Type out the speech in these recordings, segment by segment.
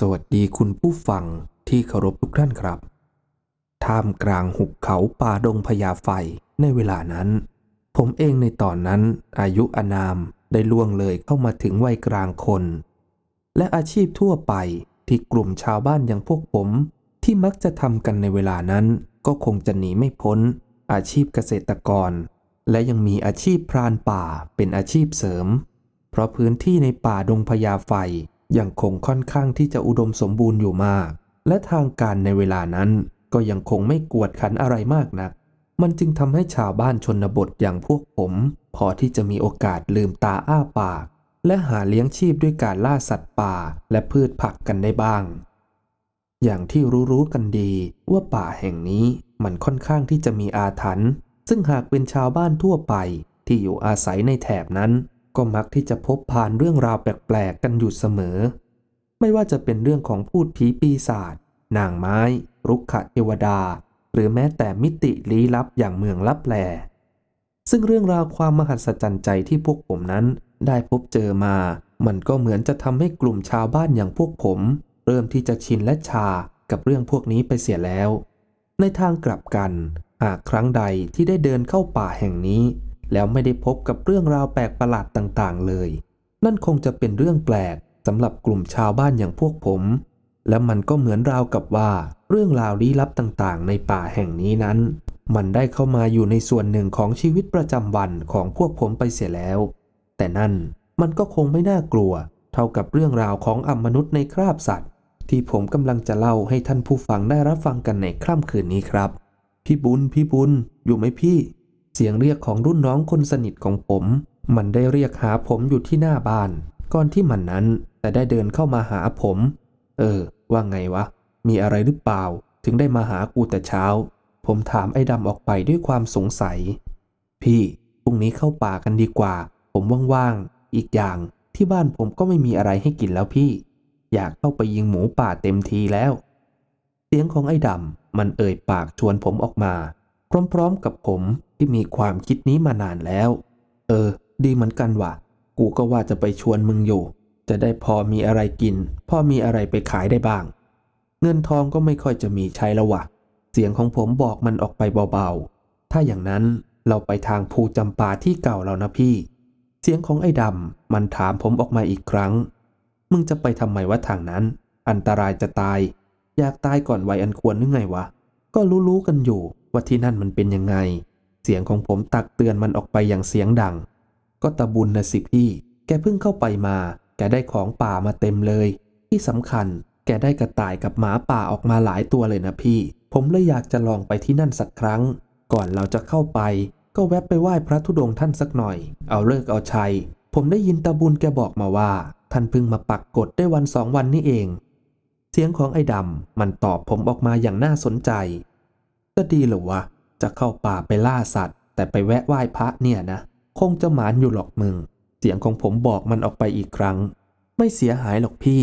สวัสดีคุณผู้ฟังที่เคารพทุกท่านครับ ท่ามกลางหุบเขาป่าดงพญาไฟในเวลานั้น ผมเองในตอนนั้นอายุอนามได้ล่วงเลยเข้ามาถึงวัยกลางคน และอาชีพทั่วไปที่กลุ่มชาวบ้านอย่างพวกผมที่มักจะทำกันในเวลานั้น ก็คงจะหนีไม่พ้น อาชีพเกษตรกร และยังมีอาชีพพรานป่าเป็นอาชีพเสริม เพราะพื้นที่ในป่าดงพญาไฟ ยังคงค่อนข้างที่จะอุดมสมบูรณ์อยู่มาก และทางการในเวลานั้นก็ยังคงไม่กวดขันอะไรมากนัก มันจึงทำให้ชาวบ้านชนบทอย่างพวกผม พอที่จะมีโอกาสลืมตาอ้าปาก และหาเลี้ยงชีพด้วยการล่าสัตว์ป่าและพืชผักกันได้บ้าง อย่างที่รู้ๆกันดีว่าป่าแห่งนี้มันค่อนข้างที่จะมีอาถรรพ์ซึ่งหากเป็นชาวบ้านทั่วไปที่อยู่อาศัยในแถบนั้น ก็มักที่จะพบผ่านเรื่องราวแปลกๆกันอยู่เสมอ ไม่ว่าจะเป็นเรื่องของพูดผีปีศาจนางไม้ รุกขเทวดา หรือแม้แต่มิติลี้ลับอย่างเมืองลับแล ซึ่งเรื่องราวความมหัศจรรย์ใจที่พวกผมนั้นได้พบเจอมา มันก็เหมือนจะทำให้กลุ่มชาวบ้านอย่างพวกผม เริ่มที่จะชินและชากับเรื่องพวกนี้ไปเสียแล้ว ในทางกลับกัน หากครั้งใดที่ได้เดินเข้าป่าแห่งนี้ แล้วไม่ได้พบกับเรื่องราวแปลกประหลาดต่างๆ เลย นั่นคงจะเป็นเรื่องแปลกสำหรับกลุ่มชาวบ้านอย่างพวกผม และมันก็เหมือนราวกับว่า เรื่องราวลี้ลับต่างๆ ในป่าแห่งนี้นั้น มันได้เข้ามาอยู่ในส่วนหนึ่งของชีวิตประจำวันของพวกผมไปเสียแล้ว แต่นั่นมันก็คงไม่น่ากลัว เท่ากับเรื่องราวของอมนุษย์ในคราบสัตว์ ที่ผมกำลังจะเล่าให้ท่านผู้ฟังได้รับฟังกันในค่ำคืนนี้ครับ พี่บุญพี่บุญอยู่ไหมพี่ เสียงเรียกของรุ่นน้องคนสนิทของผม มันได้เรียกหาผมอยู่ที่หน้าบ้าน ก่อนที่มันนั้นจะได้เดินเข้ามาหาผม เออ ว่าไงวะ มีอะไรหรือเปล่า ถึงได้มาหากูแต่เช้า ผมถามไอ้ดำออกไปด้วยความสงสัย พี่พรุ่งนี้เข้าป่ากันดีกว่า ผมว่างๆ อีกอย่างที่บ้านผมก็ไม่มีอะไรให้กินแล้วพี่ อยากเข้าไปยิงหมูป่าเต็มทีแล้ว เสียงของไอ้ดำมันเอ่ยปากชวนผมออกมา พร้อมๆกับผมที่มีความคิดนี้มานานแล้ว เออ ดีเหมือนกันว่ะ กูก็ว่าจะไปชวนมึงอยู่ จะได้พอมีอะไรกิน พอมีอะไรไปขายได้บ้าง เงินทองก็ไม่ค่อยจะมีใช้แล้ววะเสียงของผมบอกมันออกไปเบาๆ ถ้าอย่างนั้นเราไปทางภูจำปาที่เก่าแล้วนะพี่ เสียงของไอ้ดำมันถามผมออกมาอีกครั้ง มึงจะไปทำไมวะทางนั้น อันตรายจะตาย อยากตายก่อนวัยอันควรนึกไงวะ ก็รู้ๆกันอยู่ ว่าที่นั่นมันเป็นยังไง เสียงของผมตักเตือนมันออกไปอย่างเสียงดัง ก็ตะบุญนะสิพี่ แกเพิ่งเข้าไปมา แกได้ของป่ามาเต็มเลย ที่สำคัญแกได้กระต่ายกับหมาป่าออกมาหลายตัวเลยนะพี่ ผมเลยอยากจะลองไปที่นั่นสักครั้ง ก่อนเราจะเข้าไป ก็แวะไปไหว้พระธุดงค์ท่านสักหน่อย เอาเลิกเอาชัย ผมได้ยินตาบุญแกบอกมาว่า ท่านเพิ่งมาปักกฎได้วันสองวันนี้เอง เสียงของไอ้ดำมันตอบผมออกมาอย่างน่าสนใจ ก็ดีเหรอวะ จะเข้าป่าไปล่าสัตว์ แต่ไปแวะไหว้พระเนี่ยนะ คงจะหมานอยู่หรอกมึง เสียงของผมบอกมันออกไปอีกครั้ง ไม่เสียหายหรอกพี่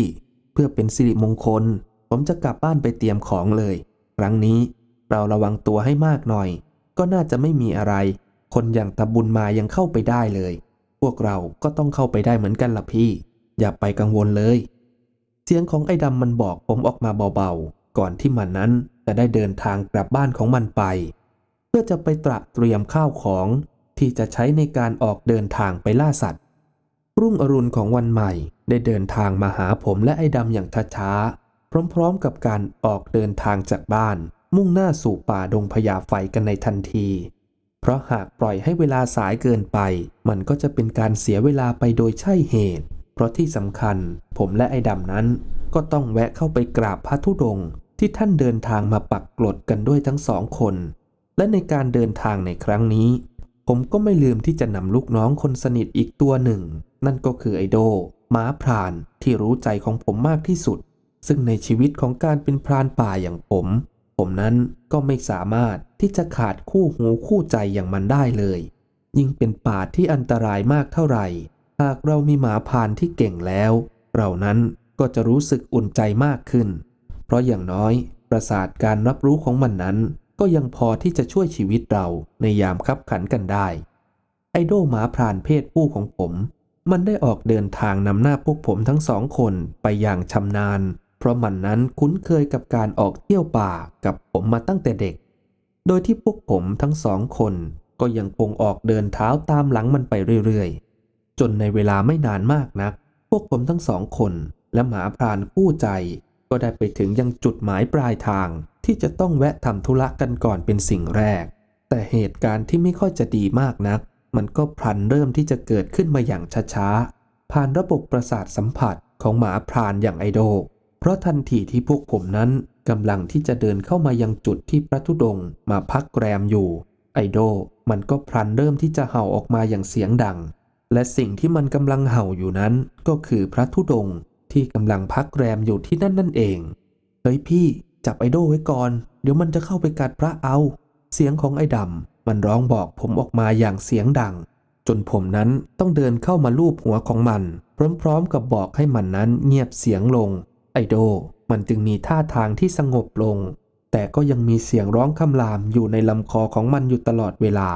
เพื่อเป็นสิริมงคล ผมจะกลับบ้านไปเตรียมของเลย ครั้งนี้เราระวังตัวให้มากหน่อย ก็น่าจะไม่มีอะไร คนอย่างตาบุญมายังเข้าไปได้เลย พวกเราก็ต้องเข้าไปได้เหมือนกันล่ะพี่ อย่าไปกังวลเลย เสียงของไอ้ดำมันบอกผมออกมาเบาๆ ก่อนที่มันนั้น จะได้เดินทางกลับบ้านของมันไป เพื่อจะไปตระเตรียมข้าวของที่จะใช้ในการออกเดินทางไปล่าสัตว์ รุ่งอรุณของวันใหม่ได้เดินทางมาหาผมและไอ้ดำอย่างช้าๆ พร้อมๆกับการออกเดินทางจากบ้าน มุ่งหน้าสู่ป่าดงพญาไฟกันในทันที เพราะหากปล่อยให้เวลาสายเกินไป มันก็จะเป็นการเสียเวลาไปโดยใช่เหตุ เพราะที่สำคัญ ผมและไอ้ดำนั้นก็ต้องแวะเข้าไปกราบพระธุดงค์ ที่ท่านเดินทางมาปักกลดกันด้วยทั้งสองคน และในการเดินทางในครั้งนี้ ผมก็ไม่ลืมที่จะนำลูกน้องคนสนิทอีกตัวหนึ่ง นั่นก็คือไอโดม้าพรานที่รู้ใจของผมมากที่สุด ซึ่งในชีวิตของการเป็นพรานป่าอย่างผม ผมนั้นก็ไม่สามารถที่จะขาดคู่หูคู่ใจอย่างมันได้เลย ยิ่งเป็นป่าที่อันตรายมากเท่าไหร่ หากเรามีหมาพรานที่เก่งแล้ว เรานั้นก็จะรู้สึกอุ่นใจมากขึ้น เพราะอย่างน้อย ประสาทการรับรู้ของมันนั้น ก็ยังพอที่จะช่วยชีวิตเราในยามคับขันกันได้ ไอโดหมาพรานเพศผู้ของผม มันได้ออกเดินทางนำหน้าพวกผมทั้งสองคนไปอย่างชำนาญ เพราะมันนั้นคุ้นเคยกับการออกเที่ยวป่ากับผมมาตั้งแต่เด็ก โดยที่พวกผมทั้งสองคนก็ยังคงออกเดินเท้าตามหลังมันไปเรื่อยๆ จนในเวลาไม่นานมากนัก พวกผมทั้งสองคนและหมาพรานคู่ใจ ก็ได้ไปถึงยังจุดหมายปลายทาง ที่จะต้องแวะทำธุระกันก่อนเป็นสิ่งแรก แต่เหตุการณ์ที่ไม่ค่อยจะดีมากนัก มันก็พลันเริ่มที่จะเกิดขึ้นมาอย่างช้าๆ ผ่านระบบประสาทสัมผัสของหมาพรานอย่างไอโดเพราะทันทีที่พวกผมนั้นกำลังที่จะเดินเข้ามายังจุดที่พระธุดงมาพักแรมอยู่ ไอโดมันก็พลันเริ่มที่จะเห่าออกมาอย่างเสียงดัง และสิ่งที่มันกำลังเห่าอยู่นั้นก็คือพระธุดง ที่กำลังพักแรมอยู่ที่นั่นนั่นเอง เฮ้ยพี่จับไอโดไว้ก่อน เดี๋ยวมันจะเข้าไปกัดพระเอา เสียงของไอ้ดำมันร้องบอกผมออกมาอย่างเสียงดัง จนผมนั้นต้องเดินเข้ามาลูบหัวของมัน พร้อมๆกับบอกให้มันนั้นเงียบเสียงลง ไอโดมันจึงมีท่าทางที่สงบลง แต่ก็ยังมีเสียงร้องคำรามอยู่ในลำคอของมันอยู่ตลอดเวลา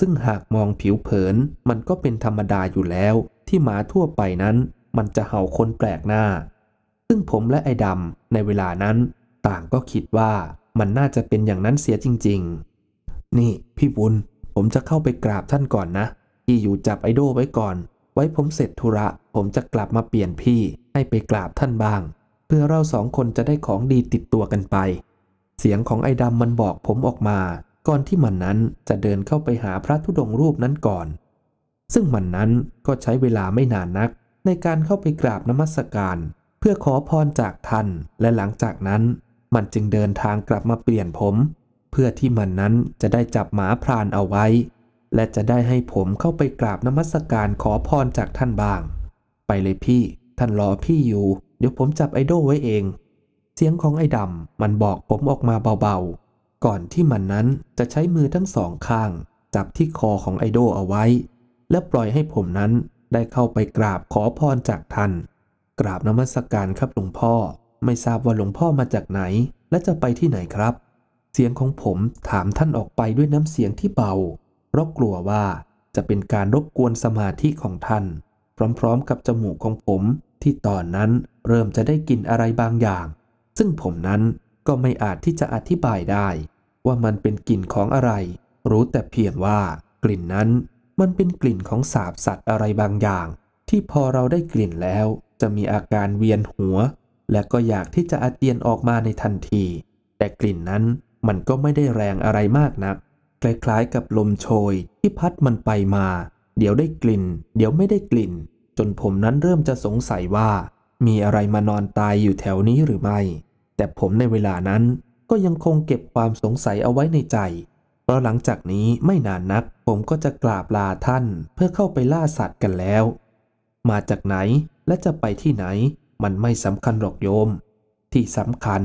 ซึ่งหากมองผิวเผินมันก็เป็นธรรมดาอยู่แล้ว ที่หมาทั่วไปนั้น มันจะเห่าคนแปลกหน้า ซึ่งผมและไอ้ดำในเวลานั้น ต่างก็คิดว่ามันน่าจะเป็นอย่างนั้นเสียจริง ๆ นี่พี่บุญ ผมจะเข้าไปกราบท่านก่อนนะ พี่อยู่จับไอโดไว้ก่อน ไว้ผมเสร็จธุระ ผมจะกลับมาเปลี่ยนพี่ให้ไปกราบท่านบ้าง เพื่อเราสองคนจะได้ของดีติดตัวกันไป เสียงของไอ้ดำมันบอกผมออกมา ก่อนที่มันนั้นจะเดินเข้าไปหาพระธุดงค์รูปนั้นก่อน ซึ่งมันนั้นก็ใช้เวลาไม่นานนัก ในการเข้าไปกราบนมัสการ เพื่อขอพรจากท่านและหลังจากนั้น มันจึงเดินทางกลับมาเปลี่ยนผม เพื่อที่มันนั้นจะได้จับหมาพรานเอาไว้ และจะได้ให้ผมเข้าไปกราบนมัสการขอพรจากท่านบ้าง ไปเลยพี่ ท่านรอพี่อยู่ เดี๋ยวผมจับไอโดไว้เอง เสียงของไอ้ดำมันบอกผมออกมาเบาๆ ก่อนที่มันนั้นจะใช้มือทั้งสองข้าง จับที่คอของไอโดเอาไว้ และปล่อยให้ผมนั้น ได้เข้าไปกราบขอพรจากท่าน กราบนมัสการครับหลวงพ่อ ไม่ทราบว่าหลวงพ่อมาจากไหน และจะไปที่ไหนครับ เสียงของผมถามท่านออกไปด้วยน้ำเสียงที่เบา เพราะกลัวว่าจะเป็นการรบกวนสมาธิของท่าน พร้อมๆ กับจมูกของผมที่ตอนนั้นเริ่มจะได้กลิ่นอะไรบางอย่าง ซึ่งผมนั้นก็ไม่อาจที่จะอธิบายได้ ว่ามันเป็นกลิ่นของอะไร รู้แต่เพียงว่ากลิ่นนั้น มันเป็นกลิ่นของสาบสัตว์อะไรบางอย่าง ที่พอเราได้กลิ่นแล้ว จะมีอาการเวียนหัว และก็อยากที่จะอาเจียนออกมาในทันที แต่กลิ่นนั้นมันก็ไม่ได้แรงอะไรมากนัก คล้ายๆกับลมโชยที่พัดมันไปมา เดี๋ยวได้กลิ่น เดี๋ยวไม่ได้กลิ่น จนผมนั้นเริ่มจะสงสัยว่า มีอะไรมานอนตายอยู่แถวนี้หรือไม่ แต่ผมในเวลานั้นก็ยังคงเก็บความสงสัยเอาไว้ในใจ ราะหลังจากนี้ไม่นานนักผมก็จะกราบลาท่านเพื่อเข้าไปล่าสัตว์กันแล้ว มาจากไหนและจะไปที่ไหน มันไม่สำคัญหรอกโยม ที่สำคัญ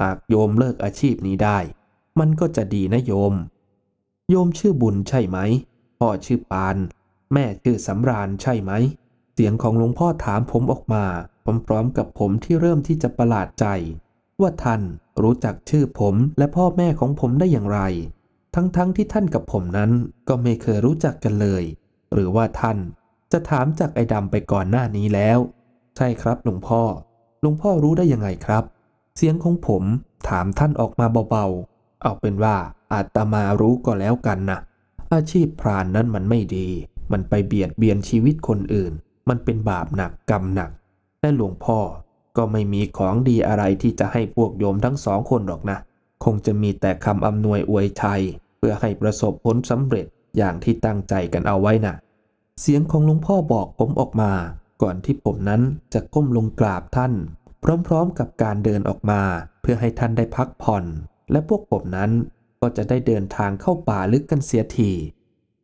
หากโยมเลิกอาชีพนี้ได้ มันก็จะดีนะโยม โยมชื่อบุญใช่ไหมพ่อชื่อปาน แม่ชื่อสำราญใช่ไหม เสียงของหลวงพ่อถามผมออกมาพร้อมๆกับผมที่เริ่มที่จะประหลาดใจ ว่าท่านรู้จักชื่อผมและพ่อแม่ของผมได้อย่างไร ทั้งๆทที่ท่านกับผมนั้นก็ไม่เคยรู้จักกันเลย หรือว่าท่านจะถามจากไอ้ดำไปก่อนหน้านี้แล้ว ใช่ครับหลวงพ่อ หลวงพ่อรู้ได้ยังไงครับ เสียงของผมถามท่านออกมาเบาๆ เอาเป็นว่าอาตมารู้ก็แล้วกันนะอาชีพพรานนั้นมันไม่ดี มันไปเบียดเบียนชีวิตคนอื่น มันเป็นบาปหนักกรรมหนัก และหลวงพ่อก็ไม่มีของดีอะไรที่จะให้พวกโยมทั้งสองคนหรอกนะ คงจะมีแต่คำอำนวยอวยชัย เพื่อให้ประสบผลสำเร็จอย่างที่ตั้งใจกันเอาไว้นะ่ะ เสียงของหลวงพ่อบอกผมออกมา ก่อนที่ผมนั้นจะก้มลงกราบท่าน พร้อมๆกับการเดินออกมา เพื่อให้ท่านได้พักผ่อน และพวกผมนั้นก็จะได้เดินทางเข้าป่าลึกกันเสียที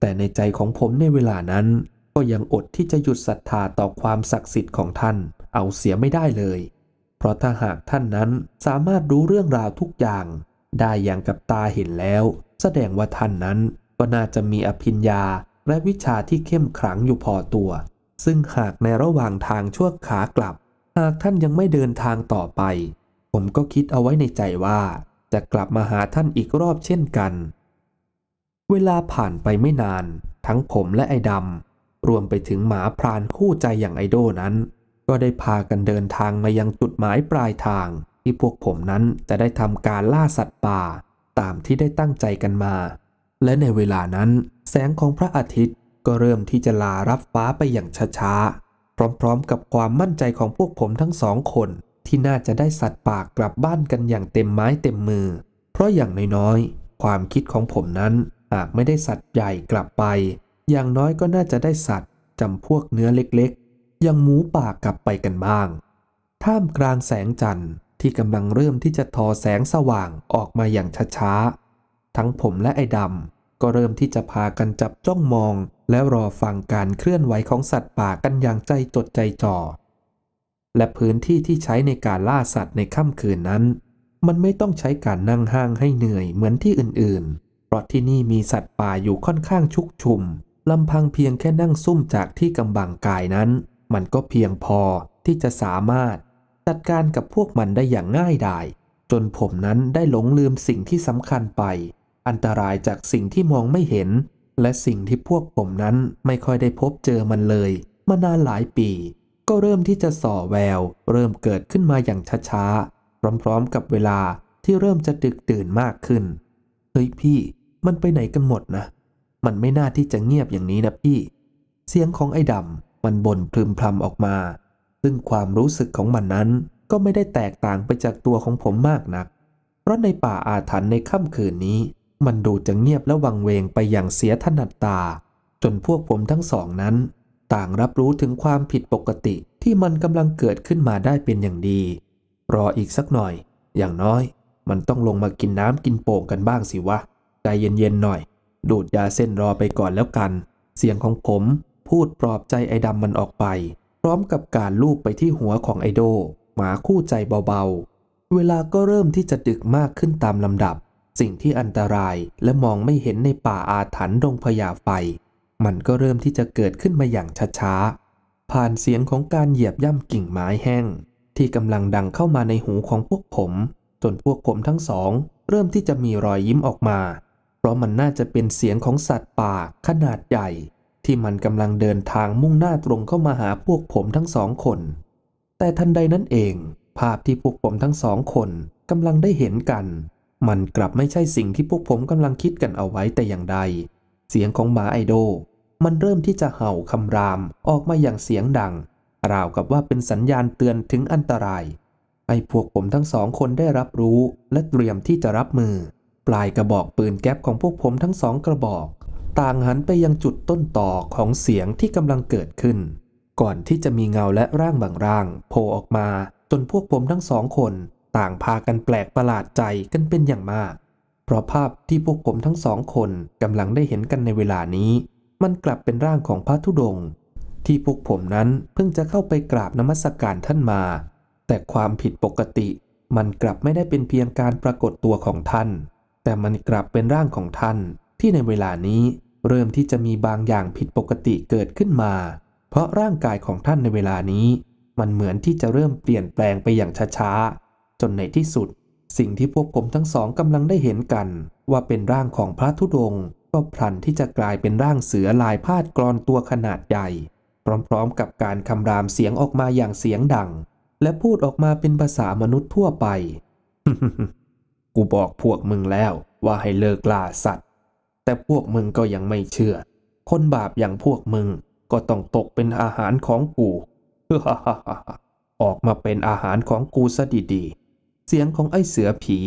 แต่ในใจของผมในเวลานั้น ก็ยังอดที่จะหยุดศรัทธาต่อความศักดิ์สิทธิ์ของท่าน เอาเสียไม่ได้เลย เพราะถ้าหากท่านนั้นสามารถรู้เรื่องราวทุกอย่าง ได้อย่างกับตาเห็นแล้ว แสดงว่าท่านนั้นก็น่าจะมีอภิญญาและวิชาที่เข้มขลังอยู่พอตัว ซึ่งหากในระหว่างทางชั่วขากลับ หากท่านยังไม่เดินทางต่อไป ผมก็คิดเอาไว้ในใจว่า จะกลับมาหาท่านอีกรอบเช่นกัน เวลาผ่านไปไม่นาน ทั้งผมและไอ้ดำรวมไปถึงหมาพรานคู่ใจอย่างไอโดนั้น ก็ได้พากันเดินทางมายังจุดหมายปลายทาง ที่พวกผมนั้นจะได้ทำการล่าสัตว์ป่า ตามที่ได้ตั้งใจกันมา และในเวลานั้น แสงของพระอาทิตย์ก็เริ่มที่จะลารับฟ้าไปอย่างช้าๆ พร้อมๆ กับความมั่นใจของพวกผมทั้งสองคน ที่น่าจะได้สัตว์ป่ากลับบ้านกันอย่างเต็มไม้เต็มมือ เพราะอย่างน้อยๆ ความคิดของผมนั้นหากไม่ได้สัตว์ใหญ่กลับไป อย่างน้อยก็น่าจะได้สัตว์จำพวกเนื้อเล็กๆ อย่างหมูป่ากลับไปกันบ้าง ท่ามกลางแสงจันทร์ ที่กำลังเริ่มที่จะทอแสงสว่างออกมาอย่างช้าๆ ทั้งผมและไอ้ดำก็เริ่มที่จะพากันจับจ้องมอง และรอฟังการเคลื่อนไหวของสัตว์ป่ากันอย่างใจจดใจจ่อ และพื้นที่ที่ใช้ในการล่าสัตว์ในค่ำคืนนั้น มันไม่ต้องใช้การนั่งห้างให้เหนื่อยเหมือนที่อื่นๆ เพราะที่นี่มีสัตว์ป่าอยู่ค่อนข้างชุกชุมลำพังเพียงแค่นั่งซุ่มจากที่กำบังกายนั้น มันก็เพียงพอที่จะสามารถ จัดการกับพวกมันได้อย่างง่ายดาย จนผมนั้นได้หลงลืมสิ่งที่สำคัญไป อันตรายจากสิ่งที่มองไม่เห็น และสิ่งที่พวกผมนั้นไม่ค่อยได้พบเจอมันเลยมานานหลายปี ก็เริ่มที่จะส่อแวว เริ่มเกิดขึ้นมาอย่างช้าๆพร้อมๆกับเวลาที่เริ่มจะดึกตื่นมากขึ้นเฮ้ยพี่ มันไปไหนกันหมดนะ มันไม่น่าที่จะเงียบอย่างนี้นะพี่ เสียงของไอ้ดำมันบ่นพรึมพรำออกมา ซึ่งความรู้สึกของมันนั้นก็ไม่ได้แตกต่างไปจากตัวของผมมากนัก เพราะในป่าอาถรรพ์ในค่ำคืนนี้ มันดูจะเงียบและวังเวงไปอย่างเสียถนัดตา จนพวกผมทั้งสองนั้น ต่างรับรู้ถึงความผิดปกติที่มันกำลังเกิดขึ้นมาได้เป็นอย่างดี รออีกสักหน่อย อย่างน้อย มันต้องลงมากินน้ำกินโป่งกันบ้างสิวะใจเย็นๆหน่อย ดูดยาเส้นรอไปก่อนแล้วกัน เสียงของผมพูดปลอบใจไอ้ดำมันออกไป พร้อมกับการลูบไปที่หัวของไอโดหมาคู่ใจเบาๆ เวลาก็เริ่มที่จะดึกมากขึ้นตามลำดับ สิ่งที่อันตรายและมองไม่เห็นในป่าอาถรรพ์ดงพญาไฟ มันก็เริ่มที่จะเกิดขึ้นมาอย่างช้าๆ ผ่านเสียงของการเหยียบย่ำกิ่งไม้แห้ง ที่กำลังดังเข้ามาในหูของพวกผม จนพวกผมทั้งสอง เริ่มที่จะมีรอยยิ้มออกมา เพราะมันน่าจะเป็นเสียงของสัตว์ป่าขนาดใหญ่ ที่มันกำลังเดินทางมุ่งหน้าตรงเข้ามาหาพวกผมทั้งสองคน แต่ทันใดนั้นเอง ภาพที่พวกผมทั้งสองคนกำลังได้เห็นกัน มันกลับไม่ใช่สิ่งที่พวกผมกำลังคิดกันเอาไว้แต่อย่างใด เสียงของหมาไอโด มันเริ่มที่จะเห่าคำรามออกมาอย่างเสียงดัง ราวกับว่าเป็นสัญญาณเตือนถึงอันตราย ไอ้พวกผมทั้งสองคนได้รับรู้และเตรียมที่จะรับมือ ปลายกระบอกปืนแก๊ปของพวกผมทั้งสองกระบอก ต่างหันไปยังจุดต้นต่อของเสียงที่กำลังเกิดขึ้น ก่อนที่จะมีเงาและร่างบางร่างโผล่ออกมาจนพวกผมทั้งสองคนต่างพากันแปลกประหลาดใจกันเป็นอย่างมาก เพราะภาพที่พวกผมทั้งสองคนกำลังได้เห็นกันในเวลานี้ มันกลับเป็นร่างของพระธุดงค์ที่พวกผมนั้นเพิ่งจะเข้าไปกราบนมัสการท่านมา แต่ความผิดปกติ มันกลับไม่ได้เป็นเพียงการปรากฏตัวของท่าน แต่มันกลับเป็นร่างของท่าน ที่ในเวลานี้เริ่มที่จะมีบางอย่างผิดปกติเกิดขึ้นมา เพราะร่างกายของท่านในเวลานี้ มันเหมือนที่จะเริ่มเปลี่ยนแปลงไปอย่างช้าๆ จนในที่สุด สิ่งที่พวกผมทั้งสองกำลังได้เห็นกัน ว่าเป็นร่างของพระธุดงค์ก็พลันที่จะกลายเป็นร่างเสือลายพาดกรอนตัวขนาดใหญ่ พร้อมๆ กับการคำรามเสียงออกมาอย่างเสียงดัง และพูดออกมาเป็นภาษามนุษย์ทั่วไป กูบอกพวกมึงแล้วว่าให้เลิกล่าสัตว์ แต่พวกมึงก็ยังไม่เชื่อ คนบาปอย่างพวกมึงก็ต้องตกเป็นอาหารของกู ออกมาเป็นอาหารของกูซะดีๆ เสียงของไอ้เสือผี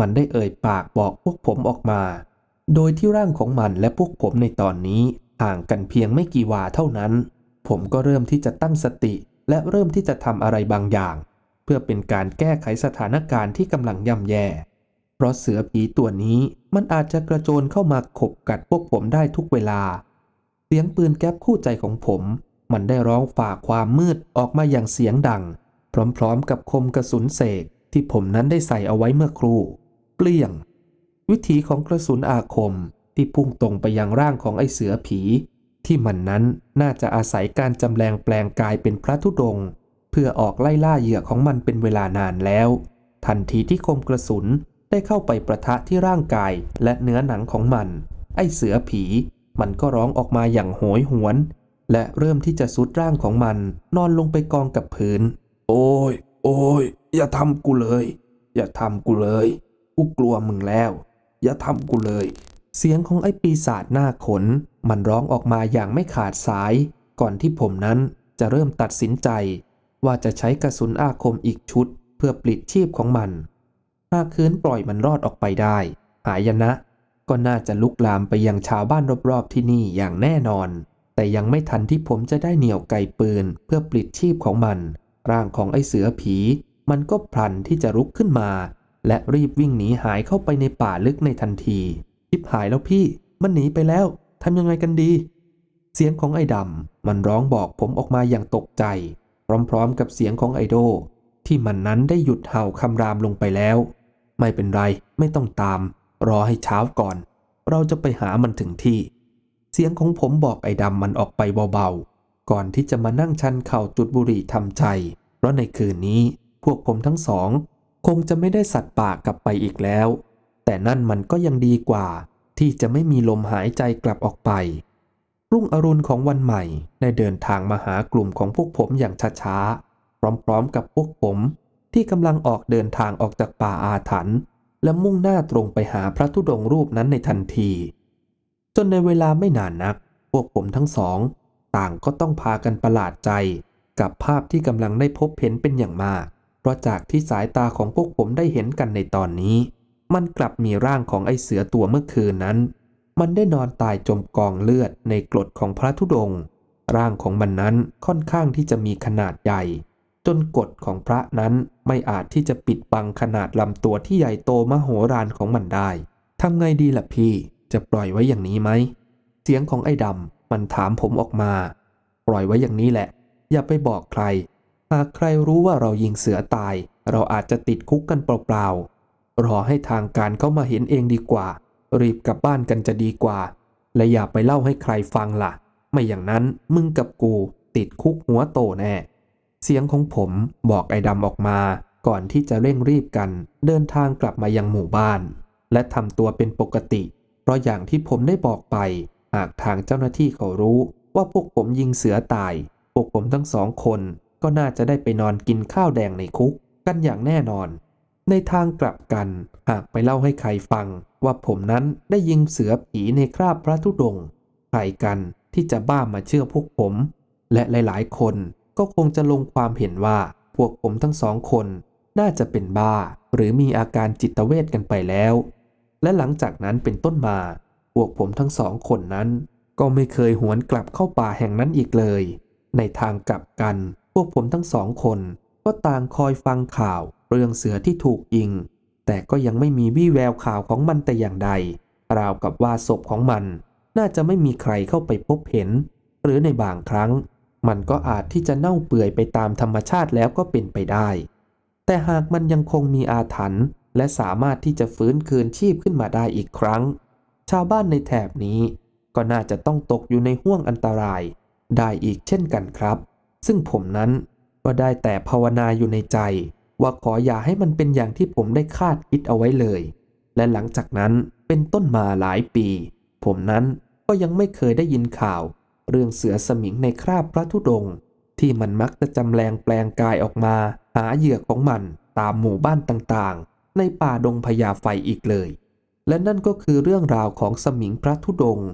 มันได้เอ่ยปากบอกพวกผมออกมา โดยที่ร่างของมันและพวกผมในตอนนี้ห่างกันเพียงไม่กี่วาเท่านั้น ผมก็เริ่มที่จะตั้งสติ และเริ่มที่จะทำอะไรบางอย่าง เพื่อเป็นการแก้ไขสถานการณ์ที่กำลังย่ำแย่ เพราะเสือผีตัวนี้ มันอาจจะกระโจนเข้ามาขบกัดพวกผมได้ทุกเวลา เสียงปืนแก๊ปคู่ใจของผม มันได้ร้องฝ่าความมืดออกมาอย่างเสียงดัง พร้อมๆ กับคมกระสุนเสกที่ผมนั้นได้ใส่เอาไว้เมื่อครู่ เปลี่ยง วิถีของกระสุนอาคมที่พุ่งตรงไปยังร่างของไอเสือผี ที่มันนั้นน่าจะอาศัยการจำแรงแปลงกายเป็นพระธุดง เพื่อออกไล่ล่าเหยื่อของมันเป็นเวลานานแล้ว ทันทีที่คมกระสุน ได้เข้าไปประทะที่ร่างกายและเนื้อหนังของมัน ไอ้เสือผี มันก็ร้องออกมาอย่างโหยหวน และเริ่มที่จะสุดร่างของมัน นอนลงไปกองกับพื้น โอ้ย โอ้ย อย่าทำกูเลย อย่าทำกูเลย กูกลัวมึงแล้ว อย่าทำกูเลย เสียงของไอ้ปีศาจหน้าขน มันร้องออกมาอย่างไม่ขาดสาย ก่อนที่ผมนั้นจะเริ่มตัดสินใจ ว่าจะใช้กระสุนอาคมอีกชุด เพื่อปลิดชีพของมัน หากคืนปล่อยมันรอดออกไปได้ หายนะ ก็น่าจะลุกลามไปยังชาวบ้านรอบๆที่นี่อย่างแน่นอน แต่ยังไม่ทันที่ผมจะได้เหนี่ยวไกปืนเพื่อปลิดชีพของมัน ร่างของไอ้เสือผี มันก็พลันที่จะลุกขึ้นมา และรีบวิ่งหนีหายเข้าไปในป่าลึกในทันทีทิบหายแล้วพี่ มันหนีไปแล้วทำยังไงกันดี เสียงของไอ้ดำมันร้องบอกผมออกมาอย่างตกใจ พร้อมๆ กับเสียงของไอโดที่มันนั้นได้หยุดเห่าคำรามลงไปแล้ว ไม่เป็นไรไม่ต้องตาม รอให้เช้าก่อน เราจะไปหามันถึงที่ เสียงของผมบอกไอ้ดำมันออกไปเบาๆ ก่อนที่จะมานั่งชันเข่าจุดบุหรี่ทำใจ เพราะในคืนนี้พวกผมทั้งสอง คงจะไม่ได้สัตว์ป่ากลับไปอีกแล้ว แต่นั่นมันก็ยังดีกว่า ที่จะไม่มีลมหายใจกลับออกไป รุ่งอรุณของวันใหม่ได้เดินทางมาหากลุ่มของพวกผมอย่างช้าๆพร้อมๆกับพวกผม ที่กำลังออกเดินทางออกจากป่าอาถรรพ์และมุ่งหน้าตรงไปหาพระธุดงรูปนั้นในทันที จนในเวลาไม่นานนัก พวกผมทั้งสอง ต่างก็ต้องพากันประหลาดใจ กับภาพที่กำลังได้พบเห็นเป็นอย่างมาก เพราะจากที่สายตาของพวกผมได้เห็นกันในตอนนี้ มันกลับมีร่างของไอเสือตัวเมื่อคืนนั้น มันได้นอนตายจมกองเลือดในกรดของพระธุดง ร่างของมันนั้นค่อนข้างที่จะมีขนาดใหญ่ จนกฎของพระนั้นไม่อาจที่จะปิดบังขนาดลำตัวที่ใหญ่โตมโหฬารของมันได้ทำไงดีล่ะพี่ จะปล่อยไว้อย่างนี้ไหม เสียงของไอ้ดำมันถามผมออกมา ปล่อยไว้อย่างนี้แหละ อย่าไปบอกใคร หากใครรู้ว่าเรายิงเสือตาย เราอาจจะติดคุกกันเปล่าๆ รอให้ทางการเข้ามาเห็นเองดีกว่า รีบกลับบ้านกันจะดีกว่า และอย่าไปเล่าให้ใครฟังล่ะ ไม่อย่างนั้นมึงกับกูติดคุกหัวโตแน่ เสียงของผมบอกไอ้ดำออกมา ก่อนที่จะเร่งรีบกัน เดินทางกลับมายังหมู่บ้าน และทำตัวเป็นปกติ เพราะอย่างที่ผมได้บอกไป หากทางเจ้าหน้าที่เขารู้ว่าพวกผมยิงเสือตาย พวกผมทั้งสองคนก็น่าจะได้ไปนอนกินข้าวแดงในคุกกันอย่างแน่นอน ในทางกลับกัน หากไปเล่าให้ใครฟัง ว่าผมนั้นได้ยิงเสือผีในคราบพระธุดงค์ใครกันที่จะบ้ามาเชื่อพวกผม และหลายๆ คน ก็คงจะลงความเห็นว่าพวกผมทั้งสองคนน่าจะเป็นบ้า หรือมีอาการจิตเวทกันไปแล้ว และหลังจากนั้นเป็นต้นมา พวกผมทั้งสองคนนั้น ก็ไม่เคยหวนกลับเข้าป่าแห่งนั้นอีกเลย ในทางกลับกัน พวกผมทั้งสองคน ก็ต่างคอยฟังข่าวเรื่องเสือที่ถูกยิง แต่ก็ยังไม่มีวี่แววข่าวของมันแต่อย่างใด ราวกับว่าศพของมัน น่าจะไม่มีใครเข้าไปพบเห็น หรือในบางครั้ง มันก็อาจที่จะเน่าเปื่อยไปตามธรรมชาติแล้วก็เป็นไปได้ แต่หากมันยังคงมีอาถรรพ์และสามารถที่จะฟื้นคืนชีพขึ้นมาได้อีกครั้ง ชาวบ้านในแถบนี้ก็น่าจะต้องตกอยู่ในห่วงอันตราย ได้อีกเช่นกันครับ ซึ่งผมนั้นก็ได้แต่ภาวนาอยู่ในใจ ว่าขออย่าให้มันเป็นอย่างที่ผมได้คาดคิดเอาไว้เลย และหลังจากนั้นเป็นต้นมาหลายปี ผมนั้นก็ยังไม่เคยได้ยินข่าว เรื่องเสือสมิงในคราบพระธุดงค์ที่มันมักจะจำแรงแปลงกายออกมา หาเหยื่อของมันตามหมู่บ้านต่างๆ ในป่าดงพญาไฟอีกเลย และนั่นก็คือเรื่องราวของสมิงพระธุดงค์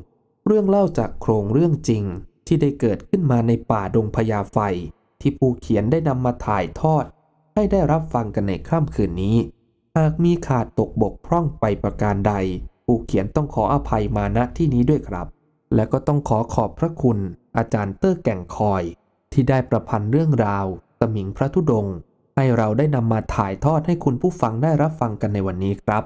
เรื่องเล่าจากโครงเรื่องจริงที่ได้เกิดขึ้นมาในป่าดงพญาไฟ ที่ผู้เขียนได้นำมาถ่ายทอด ให้ได้รับฟังกันในค่ำคืนนี้ หากมีขาดตกบกพร่องไปประการใด ผู้เขียนต้องขออภัยมาณที่นี้ด้วยครับ และก็ต้องขอขอบพระคุณอาจารย์เตอร์แก่งคอย ที่ได้ประพันธ์เรื่องราวสมิงพระธุดงค์ให้เราได้นำมาถ่ายทอดให้คุณผู้ฟังได้รับฟังกันในวันนี้ครับ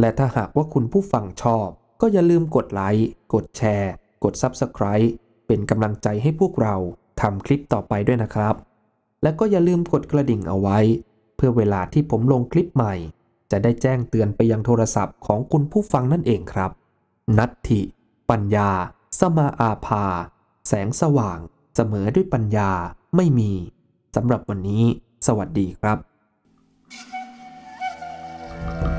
และถ้าหากว่าคุณผู้ฟังชอบ ก็อย่าลืมกดไลค์ กดแชร์ กด Subscribe เป็นกำลังใจให้พวกเราทำคลิปต่อไปด้วยนะครับ และก็อย่าลืมกดกระดิ่งเอาไว้ เพื่อเวลาที่ผมลงคลิปใหม่ จะได้แจ้งเตือนไปยังโทรศัพท์ของคุณผู้ฟังนั่นเองครับ นัตถิ ปัญญา สมาอาภา แสงสว่าง เสมอด้วยปัญญาไม่มีสำหรับวันนี้ สวัสดีครับ Thank